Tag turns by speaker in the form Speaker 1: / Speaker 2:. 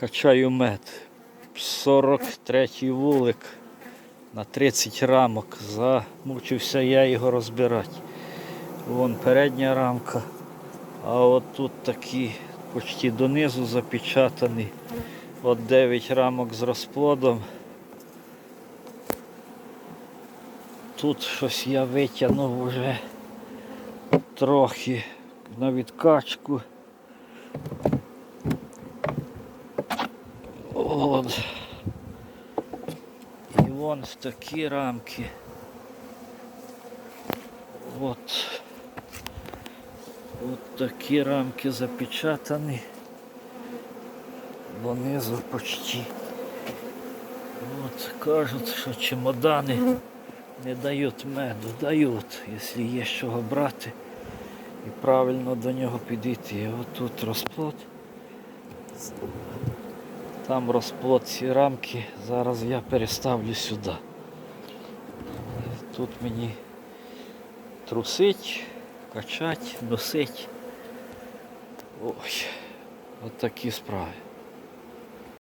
Speaker 1: Качаю мед. 43 вулик на 30 рамок. Замучився я його розбирати. Вон передня рамка. А от тут такі почти донизу запечатані. От 9 рамок з розплодом. Тут щось я витягнув вже трохи на відкачку. От. І вон в такі рамки. От. От такі рамки запечатані. Донизу почти. От кажуть, що чемодани не дають меду, дають, якщо є з чого брати і правильно до нього підійти. От тут розплод. Там розплод ці рамки. Зараз я переставлю сюди. Тут мені трусить, качать, носить. Ой, такі справи.